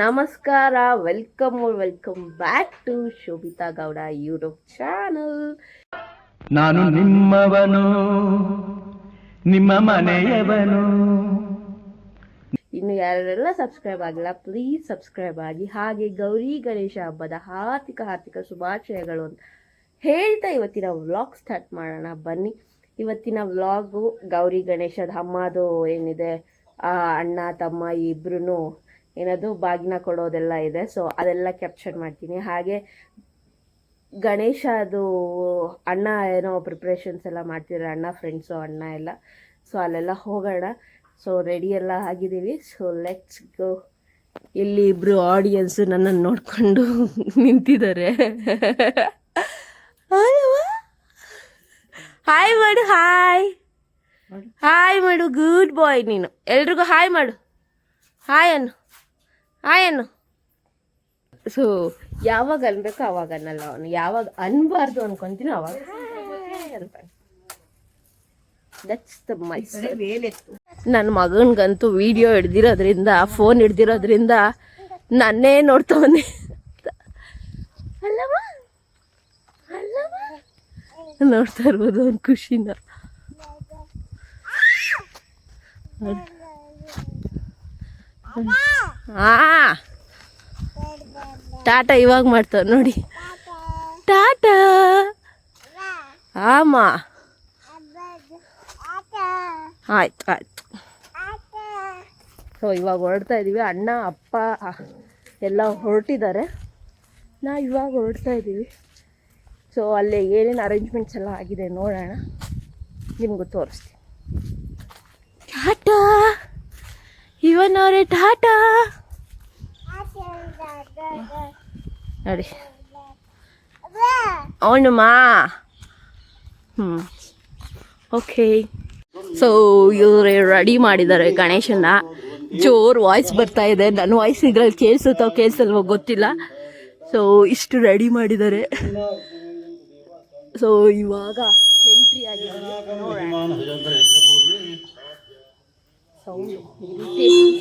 ನಮಸ್ಕಾರ welcome welcome back to Shobhita Gowda YouTube channel. ನಾನು ನಿಮ್ಮವನು ನಿಮ್ಮ ಮನೆಯವನು. ಇನ್ನು ಯಾರೆಲ್ಲ ಸಬ್ಸ್ಕ್ರೈಬ್ ಆಗಿಲ್ಲ ಪ್ಲೀಸ್ ಸಬ್ಸ್ಕ್ರೈಬ್ ಆಗಿ. ಹಾಗೆ ಗೌರಿ ಗಣೇಶ ಹಬ್ಬದ ಹಾರ್ದಿಕ ಹಾರ್ದಿಕ ಶುಭಾಶಯಗಳು ಅಂತ ಹೇಳ್ತಾ ಇವತ್ತಿನ ವ್ಲಾಗ್ ಸ್ಟಾರ್ಟ್ ಮಾಡೋಣ. ಬನ್ನಿ. ಇವತ್ತಿನ ವ್ಲಾಗು ಗೌರಿ ಗಣೇಶದ ಅಮ್ಮದು ಏನಿದೆ? ಆ ಅಣ್ಣ ತಮ್ಮ ಇಬ್ರು ಏನದು ಬಾಗಿನ ಕೊಡೋದೆಲ್ಲ ಇದೆ. ಸೊ ಅದೆಲ್ಲ ಕ್ಯಾಪ್ಚರ್ ಮಾಡ್ತೀನಿ. ಹಾಗೆ ಗಣೇಶ ಅದು ಅಣ್ಣ ಏನೋ ಪ್ರಿಪ್ರೇಷನ್ಸ್ ಎಲ್ಲ ಮಾಡ್ತಿದ್ದಾರೆ ಅಣ್ಣ ಫ್ರೆಂಡ್ಸು ಅಣ್ಣ ಎಲ್ಲ. ಸೊ ಅಲ್ಲೆಲ್ಲ ಹೋಗೋಣ. ಸೊ ರೆಡಿ ಎಲ್ಲ ಆಗಿದ್ದೀವಿ. ಸೊ ಲೆಟ್ಸ್ ಗೋ ಇಲ್ಲಿ ಇಬ್ಬರು ಆಡಿಯನ್ಸು ನನ್ನನ್ನು ನೋಡಿಕೊಂಡು ನಿಂತಿದ್ದಾರೆ. ಹಾಯ್ ಮಾಡು. ಹಾಯ್ ಹಾಯ್ ಮಾಡು. ಗುಡ್ ಬಾಯ್ ನೀನು. ಎಲ್ರಿಗೂ ಹಾಯ್ ಮಾಡು. ಹಾಯ್ ಅನ್ನು. ಹಾಯ್ ಏನು? ಸೊ ಯಾವಾಗ ಅನ್ಬೇಕು ಅವಾಗ ಅನ್ನಲ್ಲ ಅವನು. ಯಾವಾಗ ಅನ್ಬಾರ್ದು ಅನ್ಕೊಂತೀನಿ ಅವಾಗ ದಟ್ಸ್ ದ ಮೈ ನನ್ನ ಮಗನಿಗಂತೂ ವಿಡಿಯೋ ಹಿಡ್ದಿರೋದ್ರಿಂದ ಫೋನ್ ಹಿಡ್ದಿರೋದ್ರಿಂದ ನನ್ನೇ ನೋಡ್ತವನೆ. ಅಲ್ಲವಾ? ಅಲ್ಲವ? ನೋಡ್ತಾ ಇರ್ಬೋದು ಅವ್ನ ಖುಷಿನ. ಹಾ ಟಾಟಾ ಇವಾಗ ಮಾಡ್ತಾವ ನೋಡಿ. ಟಾಟಾ. ಆಮ. ಆಯ್ತು ಆಯ್ತು. ಸೊ ಇವಾಗ ಹೊರಡ್ತಾ ಇದ್ದೀವಿ ಅಣ್ಣ, ಅಪ್ಪ ಎಲ್ಲ ಹೊರಟಿದ್ದಾರೆ. ನಾ ಇವಾಗ ಹೊರಡ್ತಾ ಇದ್ದೀವಿ ಸೊ ಅಲ್ಲಿ ಏನೇನು ಅರೇಂಜ್ಮೆಂಟ್ಸ್ ಎಲ್ಲ ಆಗಿದೆ ನೋಡೋಣ. ನಿಮಗೂ ತೋರಿಸ್ತೀನಿ. ಟಾಟಾ. ಇವನವರೇ ಟಾಟಾ. ನೋಡಿ. ಅವನು ಮಾ. ಹ್ಞೂ ಓಕೆ. ಸೊ ಇವ್ರೆ ರೆಡಿ ಮಾಡಿದ್ದಾರೆ ಗಣೇಶನ ಜೋರ್ ವಾಯ್ಸ್ ಬರ್ತಾ ಇದೆ. ನನ್ನ ವಾಯ್ಸ್ ಇದ್ರಲ್ಲಿ ಕೇಳಿಸುತ್ತೋ ಕೇಳಿಸಲ್ವೋ ಗೊತ್ತಿಲ್ಲ. ಸೊ ಇಷ್ಟು ರೆಡಿ ಮಾಡಿದ್ದಾರೆ. ಸೊ ಇವಾಗ ಎಂಟ್ರಿ ಆಗಿದೆ ಸೌಂಡ್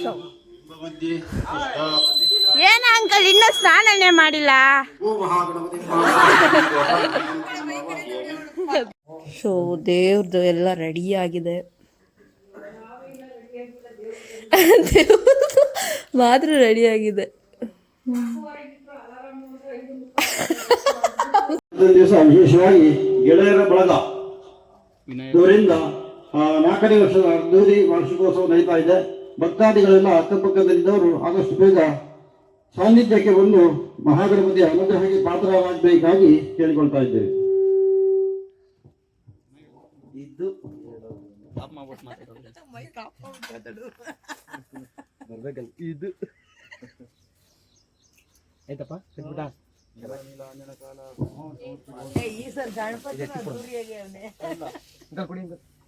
ಸೌಂಡ್ ಏನ ಅಂಕಲ್ ಇನ್ನೂ ಸ್ನಾನನೇ ಮಾಡಿಲ್ಲ? ಸೊ ದೇವ್ರದ್ದು ಎಲ್ಲ ರೆಡಿ ಆಗಿದೆ. ಮಾತ್ರ ರೆಡಿ ಆಗಿದೆ. ದಿವಸ ವಿಶೇಷವಾಗಿ ಗೆಳೆಯರ ಬಳಗ. ನಾಲ್ಕನೇ ವರ್ಷದ ಅರ್ಧೂರಿ ವಾರ್ಷಿಕೋತ್ಸವ ನಡೀತಾ ಇದೆ. ಭಕ್ತಾದಿಗಳೆಲ್ಲ ಅಕ್ಕಪಕ್ಕದಲ್ಲಿದ್ದವರು ಆದಷ್ಟು ಬೇಗ ಸಾನ್ನಿಧ್ಯಕ್ಕೆ ಬಂದು ಮಹಾಗಣಪತಿಯ ಅನುಗ್ರಹಕ್ಕೆ ಪಾತ್ರರಾಗಬೇಕಾಗಿ ಕೇಳಿಕೊಳ್ತಾ ಇದ್ದೇವೆ. ಇದು ಆಯ್ತಪ್ಪ ಸಿಕ್ಬಿಟ್ಟ.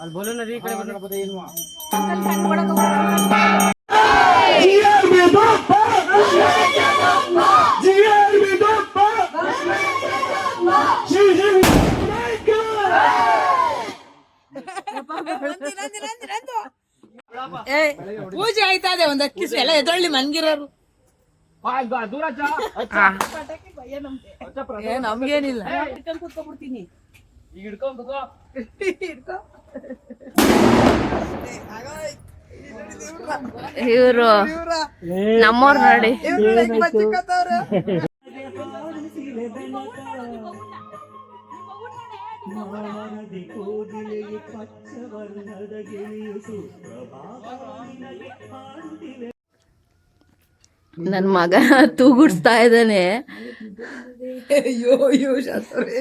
ಅಲ್ಲಿ ಬೋಲನ ಕಡೆ ಪೂಜೆ ಆಯ್ತಾ ಇದೆ ಒಂದ್ ಅಕ್ಕಿ ಎಲ್ಲ ಎದೊಳ್ಳಿ ಮನ್ಗಿರೋರು. ಏ ನಮ್ಗೇನಿಲ್ಲ. ಕೂತ್ಕೊಂಡ್ಬಿಡ್ತೀನಿ. ಇವರು. ನಮ್ಮವ್ರು ನೋಡಿ. ನನ್ನ ಮಗ ತೂಗುಡ್ಸ್ತಾ ಇದ್ದಾನೆ. ಅಯ್ಯೋ ಅಯ್ಯೋ ಶಾಸ್ತ್ರಿ.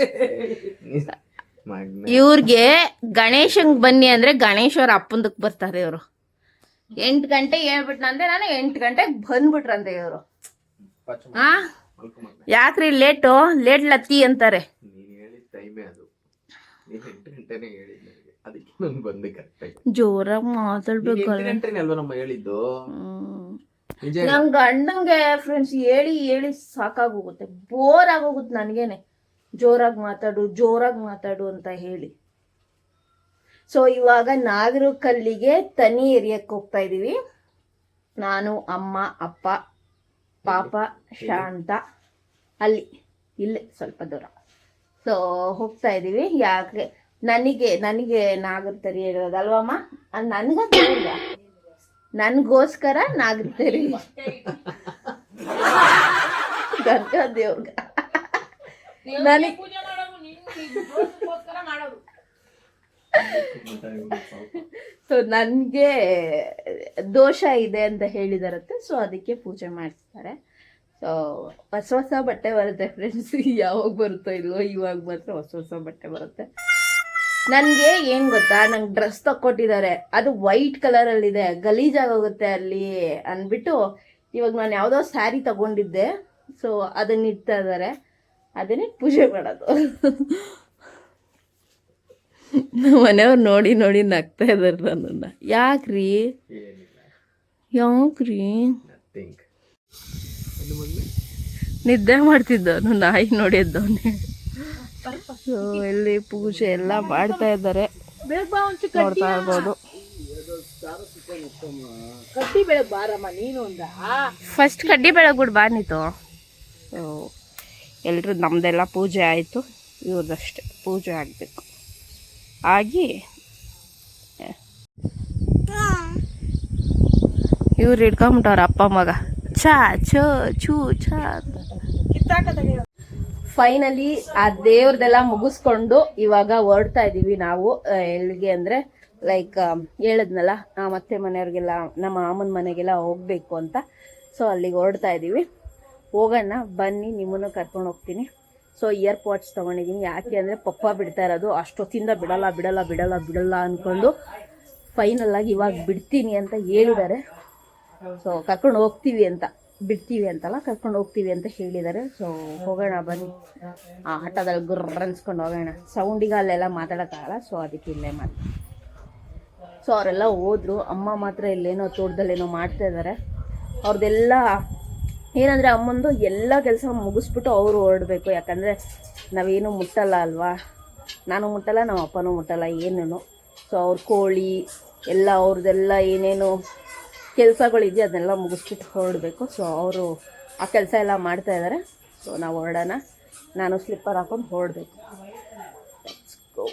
ಇವ್ರಿಗೆ ಗಣೇಶಂಗ್ ಬನ್ನಿ ಅಂದ್ರೆ ಗಣೇಶವ್ರ ಅಪ್ಪಂದಕ್ ಬರ್ತಾರೆ ಇವರು. ಎಂಟ್ ಗಂಟೆ ಹೇಳ್ಬಿಟ್ನಂದ್ರೆ ನಾನು ಎಂಟ್ ಗಂಟೆಗೆ ಬಂದ್ಬಿಟ್ರಂತೆ ಇವರು. ಹಾ ಯಾಕ್ರಿ ಲೇಟು ಲೇಟ್ ಲತ್ತಿ ಅಂತಾರೆ. ಜೋರ ಹೇಳಿದ ಟೈಮೇ ಅಣ್ಣಂಗೆ ಜೋರಾಗಿ ನಮ್ ಗಂಡಂಗೆ ಫ್ರೆಂಡ್ಸ್ ಹೇಳಿ. ಹೇಳಿ ಸಾಕಾಗೋಗುತ್ತೆ ಬೋರ್ ಆಗೋಗುತ್ತೆ ನನಗೇನೆ. ಜೋರಾಗಿ ಮಾತಾಡು ಜೋರಾಗಿ ಮಾತಾಡು ಅಂತ ಹೇಳಿ. ಸೊ ಇವಾಗ ನಾಗರ ಕಲ್ಲಿಗೆ ತನಿ ಎರಿಯಕ್ಕೆ ಹೋಗ್ತಾ ಇದ್ದೀವಿ ನಾನು ಅಮ್ಮ ಅಪ್ಪ ಪಾಪ ಶಾಂತ. ಅಲ್ಲಿ ಇಲ್ಲೇ ಸ್ವಲ್ಪ ದೂರ. ಸೊ ಹೋಗ್ತಾ ಇದ್ದೀವಿ ಯಾಕೆ ನನಗೆ ನನಗೆ ನಾಗರ ತರಿ ಇರೋದಲ್ವಮ್ಮ ಅದು ನನಗ ನನಗೋಸ್ಕರ ನಾಗರ ತರಿ. ದೇವ್ರಗ. ನನಗೆ ಸೊ ನನಗೆ ದೋಷ ಇದೆ ಅಂತ ಹೇಳಿದಾರತ್ತೆ ಸೊ ಅದಕ್ಕೆ ಪೂಜೆ ಮಾಡಿಸ್ತಾರೆ. ಸೊ ಹೊಸ ಹೊಸ ಬಟ್ಟೆ ಬರುತ್ತೆ ಫ್ರೆಂಡ್ಸ್ ಯಾವಾಗ ಬರುತ್ತೋ ಇಲ್ವೋ ಇವಾಗ ಮಾತ್ರ ಹೊಸ ಹೊಸ ಬಟ್ಟೆ ಬರುತ್ತೆ. ನನಗೆ ಏನು ಗೊತ್ತಾ ನಂಗೆ ಡ್ರೆಸ್ ತಕ್ಕೊಟ್ಟಿದ್ದಾರೆ. ಅದು ವೈಟ್ ಕಲರಲ್ಲಿದೆ ಗಲೀಜಾಗೋಗುತ್ತೆ ಅಲ್ಲಿ ಅಂದ್ಬಿಟ್ಟು ಇವಾಗ ನಾನು ಯಾವುದೋ ಸ್ಯಾರಿ ತಗೊಂಡಿದ್ದೆ. ಸೊ ಅದನ್ನ ಇಡ್ತಾ ಇದ್ದಾರೆ. ಅದನ್ನೇ ಪೂಜೆ ಮಾಡೋದು. ನಮ್ಮ ಮನೆಯವ್ರು ನೋಡಿ ನೋಡಿ ನಗ್ತಾ ಇದ್ದಾರೆ ನನ್ನನ್ನು. ಯಾಕ್ರಿ? ಯಾಕ್ರಿ? ನಿದ್ದೆ ಮಾಡ್ತಿದ್ದವನು ನಾಯಿ ನೋಡಿ ಎದ್ದವನೇ ಸೊ ಇಲ್ಲಿ ಪೂಜೆ ಎಲ್ಲ ಮಾಡ್ತಾ ಇದ್ದಾರೆ. ನೋಡ್ತಾ ಇರ್ಬೋದು. ಕಟ್ಟಿ ಬೆಳಗ್ ಬಾರಮ್ಮ ನೀನು ಒಂದ. ಫಸ್ಟ್ ಕಡ್ಡಿ ಬೆಳಗ್ಬಿಡು ಬಾ ನೀತು ಎಲ್ಲರೂ ನಮ್ಮದೆಲ್ಲ ಪೂಜೆ ಆಯಿತು, ಇವ್ರದಷ್ಟೇ ಪೂಜೆ ಆಗಬೇಕು. ಆಗಿ ಇವ್ರು ಹಿಡ್ಕೊಂಬಿಟ್ಟವ್ರ ಅಪ್ಪ ಮಗ. ಚಾ ಚೋ ಚೂ ಚಾ ಫೈನಲಿ ಆ ದೇವ್ರದೆಲ್ಲ ಮುಗಿಸ್ಕೊಂಡು ಇವಾಗ ಹೊರಡ್ತಾ ಇದ್ದೀವಿ ನಾವು. ಎಲ್ಲಿಗೆ ಅಂದರೆ ಲೈಕ್ ಹೇಳಿದ್ನಲ್ಲ ನಮ್ಮ ಅತ್ತೆ ಮನೆಯವ್ರಿಗೆಲ್ಲ, ನಮ್ಮ ಮಾಮನ ಮನೆಗೆಲ್ಲ ಹೋಗ್ಬೇಕು ಅಂತ. ಸೊ ಅಲ್ಲಿಗೆ ಹೊರಡ್ತಾ ಇದೀವಿ. ಹೋಗೋಣ ಬನ್ನಿ, ನಿಮ್ಮನ್ನು ಕರ್ಕೊಂಡು ಹೋಗ್ತೀನಿ. ಸೊ ಇಯರ್ ಪಾಡ್ಸ್ ತೊಗೊಂಡಿದ್ದೀನಿ ಯಾಕೆ ಅಂದರೆ ಪಪ್ಪ ಬಿಡ್ತಾ ಇರೋದು. ಅಷ್ಟೊತ್ತಿಂದ ಬಿಡಲ್ಲ ಬಿಡಲ್ಲ ಬಿಡಲ್ಲ ಬಿಡಲ್ಲ ಅಂದ್ಕೊಂಡು ಫೈನಲ್ಲಾಗಿ ಇವಾಗ ಬಿಡ್ತೀನಿ ಅಂತ ಹೇಳಿದ್ದಾರೆ. ಸೊ ಕರ್ಕೊಂಡು ಹೋಗ್ತೀವಿ ಅಂತ. ಬಿಡ್ತೀವಿ ಅಂತಲ್ಲ, ಕರ್ಕೊಂಡು ಹೋಗ್ತೀವಿ ಅಂತ ಹೇಳಿದ್ದಾರೆ. ಸೊ ಹೋಗೋಣ ಬನ್ನಿ. ಆ ಆಟದಲ್ಲಿ ಗುರ್ರ ಅನ್ಸ್ಕೊಂಡು ಹೋಗೋಣ ಸೌಂಡಿಗೆ ಅಲ್ಲೆಲ್ಲ ಮಾತಾಡೋಕ್ಕಾಗಲ್ಲ ಸೊ ಅದಕ್ಕೆ ಇಲ್ಲೇ ಮಾತು ಸೊ ಅವರೆಲ್ಲ ಹೋದರು. ಅಮ್ಮ ಮಾತ್ರ ಇಲ್ಲೇನೋ, ತೋಟದಲ್ಲೇನೋ ಮಾಡ್ತಾ ಇದ್ದಾರೆ. ಅವ್ರದ್ದೆಲ್ಲ ಏನಂದರೆ ಅಮ್ಮಂದು ಎಲ್ಲ ಕೆಲಸ ಮುಗಿಸ್ಬಿಟ್ಟು ಅವರು ಹೊರಡಬೇಕು. ಯಾಕಂದರೆ ನಾವೇನು ಮುಟ್ಟಲ್ಲ ಅಲ್ವಾ? ನಾನು ಮುಟ್ಟಲ್ಲ, ನಮ್ಮ ಅಪ್ಪನೂ ಮುಟ್ಟಲ್ಲ, ಏನೇನು. ಸೊ ಅವ್ರ ಕೋಳಿ, ಎಲ್ಲ ಅವ್ರದ್ದೆಲ್ಲ ಏನೇನು ಕೆಲಸಗಳಿದೆಯೋ ಅದನ್ನೆಲ್ಲ ಮುಗಿಸ್ಬಿಟ್ಟು ಹೊರಡಬೇಕು. ಸೊ ಅವರು ಆ ಕೆಲಸ ಎಲ್ಲ ಮಾಡ್ತಾ ಇದ್ದಾರೆ ಸೊ ನಾವು ಹೊರಡೋಣ. ನಾನು ಸ್ಲಿಪ್ಪರ್ ಹಾಕೊಂಡು ಹೊರಡಬೇಕು. ಸೊ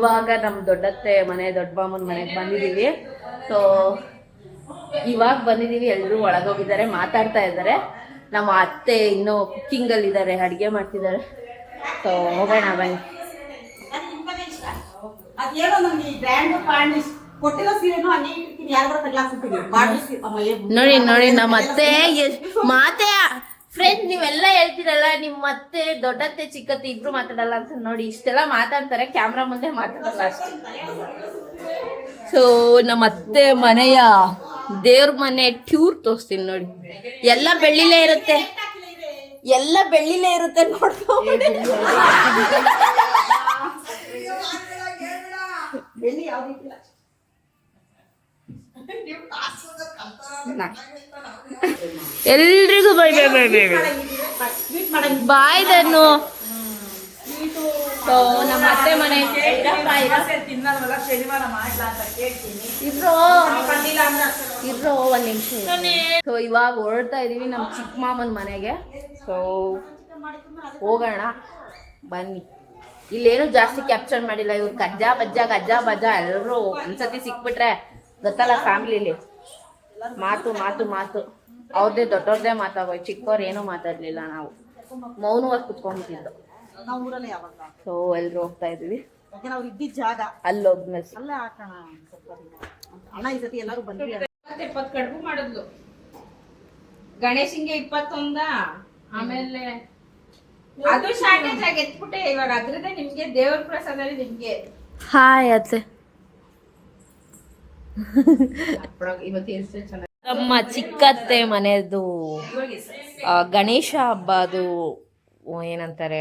ಇವಾಗ ನಮ್ಮ ದೊಡ್ಡತ್ತೆ ಮನೆ ದೊಡ್ಡ ಮಾಮನ ಮನೆಗೆ ಬಂದಿದ್ದೀವಿ ಸೊ ಇವಾಗ ಬಂದಿದ್ದೀವಿ ಎಲ್ಲರೂ ಒಳಗೋಗಿದ್ದಾರೆ ಮಾತಾಡ್ತಾ ಇದ್ದಾರೆ. ನಮ್ಮ ಅತ್ತೆ ಇನ್ನೂ ಕುಕ್ಕಿಂಗಲ್ಲಿ ಇದ್ದಾರೆ ಅಡುಗೆ ಮಾಡ್ತಿದ್ದಾರೆ. ಸೊ ಹೋಗೋಣ ಬನ್ನಿ. ನೋಡಿ ನೋಡಿ ನಮ್ಮ ಅತ್ತೆ ಎಷ್ಟ್- ಮಾತೆ ಫ್ರೆಂಡ್ಸ್ ನೀವೆಲ್ಲ ಹೇಳ್ತಿರಲ್ಲ ನಿಮ್ಮ ಅತ್ತೆ ದೊಡ್ಡತ್ತೆ ಚಿಕ್ಕತ್ತೆ ಇಬ್ರು ಮಾತಾಡಲ್ಲ ಅಂತ ನೋಡಿ ಇಷ್ಟೆಲ್ಲ ಮಾತಾಡ್ತಾರೆ ಕ್ಯಾಮ್ರಾ ಮುಂದೆ ಮಾತಾಡಲ್ಲ ಅಷ್ಟೇ. ಸೊ ನಮ್ಮ ಅತ್ತೆ ಮನೆಯ ದೇವ್ರ ಮನೆ ಟ್ಯೂರ್ ತೋರಿಸ್ತೀನಿ ನೋಡಿ. ಎಲ್ಲ ಬೆಳ್ಳಿಲೇ ಇರುತ್ತೆ. ಎಲ್ಲ ಬೆಳ್ಳಿಲೇ ಇರುತ್ತೆ ನೋಡ್ಕೊಂಡು. ಬೆಳ್ಳಿ ಎಲ್ರಿಗೂ bye bye bye bye bye. Sweet ಮಾಡಂಗಿಲ್ಲ ಬಾಯ್ದನ್ನು ಸೊ ನಮ್ಮ ಅತ್ತೆ ಮನೆ. ಇರೋ. ಇಬ್ರು. ಒಂದ್ ನಿಮಿಷ ಸೊ ಇವಾಗ ಹೊರಡ್ತಾ ಇದೀವಿ ನಮ್ಮ ಚಿಕ್ಕ ಮಾಮನ ಮನೆಗೆ. ಸೊ ಹೋಗೋಣ. ಬನ್ನಿ. ಇಲ್ಲೇನು ಜಾಸ್ತಿ ಕ್ಯಾಪ್ಚರ್ ಮಾಡಿಲ್ಲ. ಇವ್ರು ಕಜ್ಜಾ ಬಜ್ಜಾ ಗಜ್ಜಾ ಬಜ್ಜಾ ಎಲ್ಲರೂ ಒಂದ್ಸತಿ ಸಿಕ್ಬಿಟ್ರೆ ಗೊತ್ತಲ್ಲ ಫ್ಯಾಮಿಲಿಲಿ? ಮಾತು ಮಾತು ಮಾತು. ಅವ್ರದ್ದೇ ದೊಡ್ಡವ್ರದ್ದೇ ಮಾತಾಗೋಯ್ ಚಿಕ್ಕವ್ರು ಏನೂ ಮಾತಾಡ್ಲಿಲ್ಲ ನಾವು. ಮೌನವಾಗಿ ಕುತ್ಕೊಂಡ್ಬಿಟ್ಟಿದ್ದು. ನಾವು ಊರಲ್ಲೇ ಯಾವಾಗ? ಸೊ ಎಲ್ರು ಹೋಗ್ತಾ ಇದ್ವಿ. ನಾವು ಇದ್ದಿದ್ದ ಜಾಗ? ಅಲ್ಲಿ ಹೋದ್ಮೇಲೆ ಅಲ್ಲೇ ಹಾಕೋಣ ಸ್ವಲ್ಪ ದಿನ ಅಣ್ಣ ಈ ಸತಿ ಎಲ್ಲರೂ ಇಪ್ಪತ್ತು ಕಡುಬು ಮಾಡಿದ್ಲು. ಗಣೇಶಂಗೆ ಇಪ್ಪತ್ತೊಂದ ಆಮೇಲೆ ಅದು ಶಾರ್ಟೇಜ್ ಆಗಿ ಎತ್ಬಿಟ್ಟೆ. ಇವಾಗ ಅದ್ರದ್ದೇ ನಿಮ್ಗೆ ದೇವ್ರ ಪ್ರಸಾದ ನಿಮ್ಗೆ. ಹಾಯ್ ಅತ್ತೆ. ನಮ್ಮ ಚಿಕ್ಕತ್ತೆ ಮನೆಯದು ಗಣೇಶ ಗಣೇಶ ಹಬ್ಬದು ಏನಂತಾರೆ?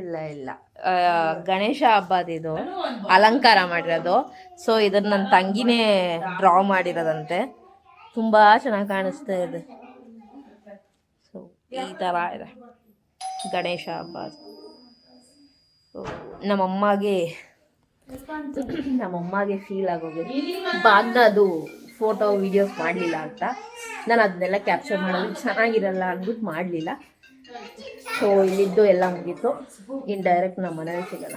ಇಲ್ಲ ಇಲ್ಲ. ಗಣೇಶ ಗಣೇಶ ಹಬ್ಬದಿದು ಅಲಂಕಾರ ಮಾಡಿರೋದು. ಸೊ ಇದನ್ನ ನನ್ನ ತಂಗಿನೇ ಡ್ರಾ ಮಾಡಿರೋದಂತೆ. ತುಂಬಾ ಚೆನ್ನಾಗಿ ಕಾಣಿಸ್ತಾ ಇದೆ. ಸೊ ಈ ಥರ ಇದೆ. ಗಣೇಶ ಹಬ್ಬ. ನಮ್ಮಮ್ಮಗೆ ನಮ್ಮಮ್ಮಗೆ ಫೀಲ್ ಆಗೋಗಿದೆ ಬಾಗ್ನದು ಫೋಟೋ ವಿಡಿಯೋಸ್ ಮಾಡಲಿಲ್ಲ ಅಂತ. ನಾನು ಅದನ್ನೆಲ್ಲ ಕ್ಯಾಪ್ಚರ್ ಮಾಡೋದು ಚೆನ್ನಾಗಿರಲ್ಲ ಅಂದ್ಬಿಟ್ಟು ಮಾಡಲಿಲ್ಲ. ಸೊ ಇಲ್ಲಿದ್ದು ಎಲ್ಲ ಮುಗೀತು. ಇನ್ನು ಡೈರೆಕ್ಟ್ ನಮ್ಮ ಮನೇಲಿ ಸಿಗೋಣ.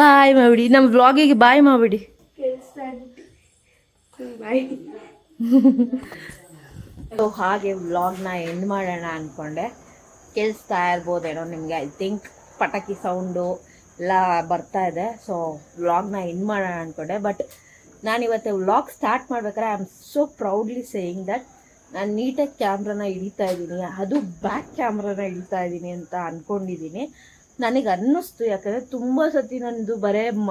ಬಾಯ್ ಮಾಡ್ಬಿಡಿ ನಮ್ಮ ವ್ಲಾಗಿಗೆ ಬಾಯ್ ಮಾಡ್ಬಿಡಿ ಸೊ ಹಾಗೆ ವ್ಲಾಗ್ನ ಎಂಡ್ ಮಾಡೋಣ ಅಂದ್ಕೊಂಡೆ ಕೇಳಿಸ್ತಾ ಇರ್ಬೋದೇನೋ ನಿಮಗೆ ಐ ಥಿಂಕ್ ಪಟಾಕಿ ಸೌಂಡು ಎಲ್ಲ ಬರ್ತಾ ಇದೆ. ಸೊ ವ್ಲಾಗ್ನ ಎಂಡ್ ಮಾಡೋಣ ಅಂದ್ಕೊಂಡೆ ಬಟ್ ನಾನಿವತ್ತು ವ್ಲಾಗ್ ಸ್ಟಾರ್ಟ್ ಮಾಡ್ಬೇಕಾದ್ರೆ I am so proudly saying that ನಾನು ನೀಟಾಗಿ ಕ್ಯಾಮ್ರಾನ ಹಿಡಿತಾ ಇದ್ದೀನಿ. ಅದು ಬ್ಯಾಕ್ ಕ್ಯಾಮ್ರಾನ ಹಿಡಿತಾ ಇದ್ದೀನಿ ಅಂತ ಅಂದ್ಕೊಂಡಿದ್ದೀನಿ ನನಗೆ ಅನ್ನಿಸ್ತು. ಯಾಕಂದರೆ ತುಂಬ ಸತಿ ನನ್ನದು ಬರೇ ಮ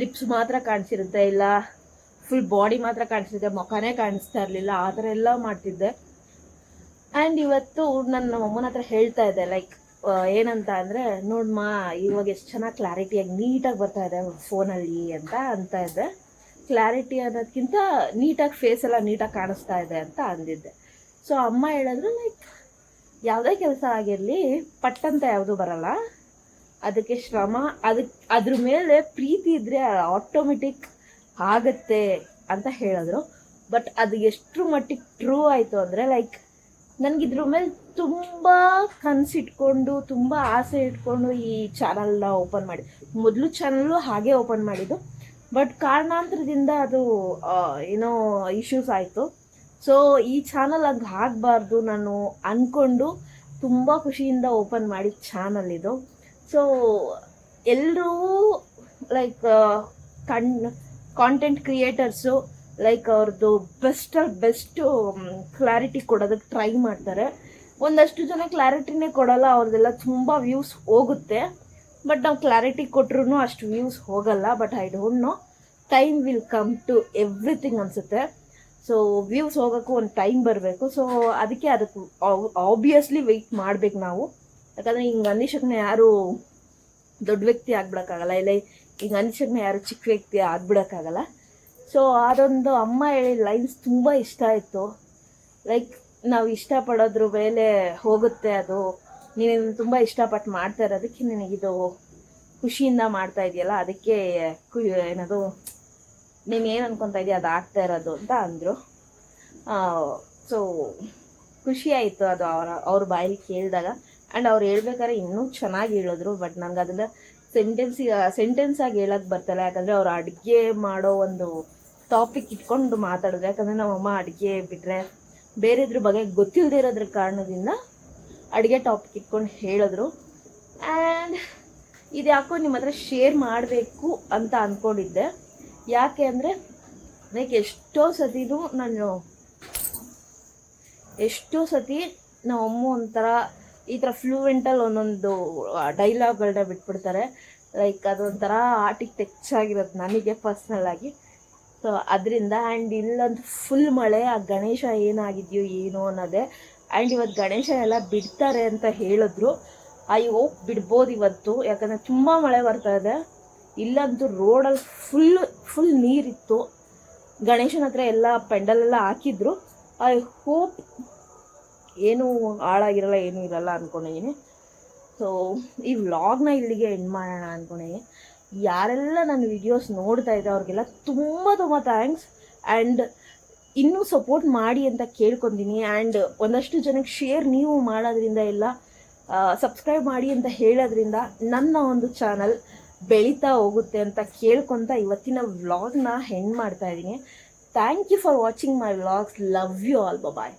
ಲಿಪ್ಸ್ ಮಾತ್ರ ಕಾಣಿಸಿರುತ್ತೆ. ಇಲ್ಲ ಫುಲ್ ಬಾಡಿ ಮಾತ್ರ ಕಾಣಿಸಿರುತ್ತೆ. ಮುಖನೇ ಕಾಣಿಸ್ತಾ ಇರಲಿಲ್ಲ. ಆ ಥರ ಎಲ್ಲ ಮಾಡ್ತಿದ್ದೆ. ಆ್ಯಂಡ್ ಇವತ್ತು ನನ್ನ ಅಮ್ಮನ ಹತ್ರ ಹೇಳ್ತಾ ಇದ್ದೆ ಲೈಕ್ ಏನಂತ ಅಂದರೆ ನೋಡಮ್ಮ ಇವಾಗ ಎಷ್ಟು ಚೆನ್ನಾಗಿ ಕ್ಲಾರಿಟಿಯಾಗಿ ನೀಟಾಗಿ ಬರ್ತಾ ಇದೆ ಫೋನಲ್ಲಿ ಅಂತ ಅಂತ ಇದ್ದೆ. ಕ್ಲಾರಿಟಿ ಅನ್ನೋದಕ್ಕಿಂತ ನೀಟಾಗಿ ಫೇಸ್ ಎಲ್ಲ ನೀಟಾಗಿ ಕಾಣಿಸ್ತಾ ಇದೆ ಅಂತ ಅಂದಿದ್ದೆ. ಸೊ ಅಮ್ಮ ಹೇಳಿದ್ರು, ಲೈಕ್, ಯಾವುದೇ ಕೆಲಸ ಆಗಿರಲಿ, ಪಟ್ಟಂತ ಯಾವುದೂ ಬರಲ್ಲ. ಅದಕ್ಕೆ ಶ್ರಮ ಅದಕ್ಕೆ ಅದ್ರ ಮೇಲೆ ಪ್ರೀತಿ ಇದ್ದರೆ ಆಟೋಮೆಟಿಕ್ ಆಗತ್ತೆ ಅಂತ ಹೇಳಿದ್ರು. ಬಟ್ ಅದು ಎಷ್ಟು ಮಟ್ಟಿಗೆ ಟ್ರೂ ಆಯಿತು ಅಂದರೆ ಲೈಕ್ ನನಗಿದ್ರ ಮೇಲೆ ತುಂಬ ಕನಸಿಟ್ಕೊಂಡು ತುಂಬ ಆಸೆ ಇಟ್ಕೊಂಡು ಈ ಚಾನಲ್ನ ಓಪನ್ ಮಾಡಿ ಮೊದಲು ಚಾನಲ್ಲು ಹಾಗೆ ಓಪನ್ ಮಾಡಿದ್ದು. ಬಟ್ ಕಾರಣಾಂತರದಿಂದ ಅದು ಏನೋ ಇಶ್ಯೂಸ್ ಆಯಿತು. ಸೊ ಈ ಚಾನಲ್ ಹಂಗೆ ಆಗಬಾರ್ದು ನಾನು ಅಂದ್ಕೊಂಡು ತುಂಬ ಖುಷಿಯಿಂದ ಓಪನ್ ಮಾಡಿದ ಚಾನಲ್ ಇದು. ಸೊ ಎಲ್ಲರೂ ಲೈಕ್ ಕಣ್ ಕಾಂಟೆಂಟ್ ಕ್ರಿಯೇಟರ್ಸು ಲೈಕ್ ಅವ್ರದ್ದು ಬೆಸ್ಟಲ್ಲಿ ಬೆಸ್ಟು ಕ್ಲಾರಿಟಿ ಕೊಡೋದಕ್ಕೆ ಟ್ರೈ ಮಾಡ್ತಾರೆ. ಒಂದಷ್ಟು ಜನ ಕ್ಲಾರಿಟಿನೇ ಕೊಡಲ್ಲ ಅವ್ರದ್ದೆಲ್ಲ ತುಂಬ ವ್ಯೂಸ್ ಹೋಗುತ್ತೆ. ಬಟ್ ನಾವು ಕ್ಲಾರಿಟಿ ಕೊಟ್ರು ಅಷ್ಟು ವ್ಯೂಸ್ ಹೋಗಲ್ಲ but I don't know time will come to everything ಅನಿಸುತ್ತೆ. ಸೊ ವ್ಯೂಸ್ ಹೋಗೋಕ್ಕೂ ಒಂದು ಟೈಮ್ ಬರಬೇಕು. ಸೊ ಅದಕ್ಕೆ ಅದಕ್ಕೆ ಆಬ್ವಿಯಸ್ಲಿ ವೆಯ್ಟ್ ಮಾಡ್ಬೇಕು ನಾವು. ಯಾಕಂದರೆ ಹಿಂಗೆ ಅನಿಶಕ್ನ ಯಾರು ದೊಡ್ಡ ವ್ಯಕ್ತಿ ಆಗ್ಬಿಡೋಕ್ಕಾಗಲ್ಲ, ಇಲ್ಲ ಹಿಂಗೆ ಅನಿಶಕ್ನ ಯಾರು ಚಿಕ್ಕ ವ್ಯಕ್ತಿ ಆಗ್ಬಿಡೋಕ್ಕಾಗಲ್ಲ. ಸೊ ಅದೊಂದು ಅಮ್ಮ ಹೇಳಿದ ಲೈನ್ಸ್ ತುಂಬ ಇಷ್ಟ ಆಯಿತು. ಲೈಕ್ ನಾವು ಇಷ್ಟಪಡೋದ್ರ ಮೇಲೆ ಹೋಗುತ್ತೆ ಅದು. ನೀನು ತುಂಬ ಇಷ್ಟಪಟ್ಟು ಮಾಡ್ತಾ ಇರೋದಕ್ಕೆ ನಿನಗಿದು ಖುಷಿಯಿಂದ ಮಾಡ್ತಾ ಇದೆಯಲ್ಲ, ಅದಕ್ಕೆ ಏನದು, ನೀನು ಏನು ಅನ್ಕೊತಾ ಇದೆಯಾ ಅದು ಆಗ್ತಾ ಇರೋದು ಅಂತ ಅಂದರು. ಸೊ ಖುಷಿ ಆಯಿತು ಅದು ಅವರ, ಅವ್ರ ಬಾಯಲ್ಲಿ ಕೇಳಿದಾಗ. ಆ್ಯಂಡ್ ಅವ್ರು ಹೇಳ್ಬೇಕಾದ್ರೆ ಇನ್ನೂ ಚೆನ್ನಾಗಿ ಹೇಳಿದ್ರು ಬಟ್ ನನಗೆ ಅದನ್ನು ಸೆಂಟೆನ್ಸ್ ಸೆಂಟೆನ್ಸ್ ಆಗಿ ಹೇಳಕ್ಕೆ ಬರ್ತಲ್ಲ, ಯಾಕಂದರೆ ಅವ್ರು ಅಡುಗೆ ಮಾಡೋ ಒಂದು ಟಾಪಿಕ್ ಇಟ್ಕೊಂಡು ಮಾತಾಡೋದು. ಯಾಕಂದರೆ ನಮ್ಮಮ್ಮ ಅಡುಗೆ ಬಿಟ್ಟರೆ ಬೇರೆದ್ರ ಬಗ್ಗೆ ಗೊತ್ತಿಲ್ಲದೆ ಇರೋದ್ರ ಕಾರಣದಿಂದ ಅಡುಗೆ ಟಾಪಿಕ್ ಇಟ್ಕೊಂಡು ಹೇಳಿದ್ರು. ಆ್ಯಂಡ್ ಇದು ಯಾಕೋ ನಿಮ್ಮ ಹತ್ರ ಶೇರ್ ಮಾಡಬೇಕು ಅಂತ ಅಂದ್ಕೊಂಡಿದ್ದೆ ಯಾಕೆ ಅಂದರೆ ಲೈಕ್ ಎಷ್ಟೋ ಸತಿನೂ ನಾನು, ಎಷ್ಟೋ ಸತಿ ನಮ್ಮಮ್ಮ ಒಂಥರ ಈ ಥರ ಫ್ಲೂವೆಂಟಲ್ಲಿ ಒಂದೊಂದು ಡೈಲಾಗ್ಗಳನ್ನ ಬಿಟ್ಬಿಡ್ತಾರೆ. ಲೈಕ್ ಅದೊಂಥರ ಆಟಿಗೆ ಟಚ್ ಆಗಿರೋದು ನನಗೆ ಪರ್ಸ್ನಲ್ ಆಗಿ. ಸೊ ಅದರಿಂದ ಆ್ಯಂಡ್ ಇಲ್ಲೊಂದು ಫುಲ್ ಮಳೆ, ಆ ಗಣೇಶ ಏನಾಗಿದೆಯೋ ಏನೋ ಅನ್ನೋದೇ. ಆ್ಯಂಡ್ ಇವತ್ತು ಗಣೇಶ ಎಲ್ಲ ಬಿಡ್ತಾರೆ ಅಂತ ಹೇಳಿದ್ರು. ಐ ಹೋಪ್ ಬಿಡ್ಬೋದು ಇವತ್ತು. ಯಾಕಂದರೆ ತುಂಬ ಮಳೆ ಬರ್ತಾ ಇದೆ. ಇಲ್ಲಂತೂ ರೋಡಲ್ಲಿ ಫುಲ್ ಫುಲ್ ನೀರಿತ್ತು. ಗಣೇಶನ ಹತ್ರ ಎಲ್ಲ ಪೆಂಡಲೆಲ್ಲ ಹಾಕಿದ್ರು. ಐ ಹೋಪ್ ಏನೂ ಹಾಳಾಗಿರಲ್ಲ, ಏನೂ ಇರಲ್ಲ ಅಂದ್ಕೊಂಡಿದ್ದೀನಿ ಸೊ ಈ ವ್ಲಾಗ್ನ ಇಲ್ಲಿಗೆ ಎಂಡ್ ಮಾಡೋಣ ಅಂದ್ಕೊಂಡಿದ್ದೀನಿ ಯಾರೆಲ್ಲ ನನ್ನ ವಿಡಿಯೋಸ್ ನೋಡ್ತಾ ಇದ್ದೆ ಅವ್ರಿಗೆಲ್ಲ ತುಂಬ ತುಂಬ ಥ್ಯಾಂಕ್ಸ್ ಆ್ಯಂಡ್ ಇನ್ನೂ ಸಪೋರ್ಟ್ ಮಾಡಿ ಅಂತ ಕೇಳ್ಕೊತೀನಿ. ಆ್ಯಂಡ್ ಒಂದಷ್ಟು ಜನಕ್ಕೆ ಶೇರ್ ನೀವು ಮಾಡೋದ್ರಿಂದ ಎಲ್ಲ ಸಬ್ಸ್ಕ್ರೈಬ್ ಮಾಡಿ ಅಂತ ಹೇಳೋದ್ರಿಂದ ನನ್ನ ಒಂದು ಚಾನಲ್ ಬೆಳೀತಾ ಹೋಗುತ್ತೆ ಅಂತ ಕೇಳ್ಕೊತ ಇವತ್ತಿನ ವ್ಲಾಗ್ನ ಹೆಂಡ್ ಮಾಡ್ತಾ ಇದ್ದೀನಿ. Thank you for watching my vlogs love you all bye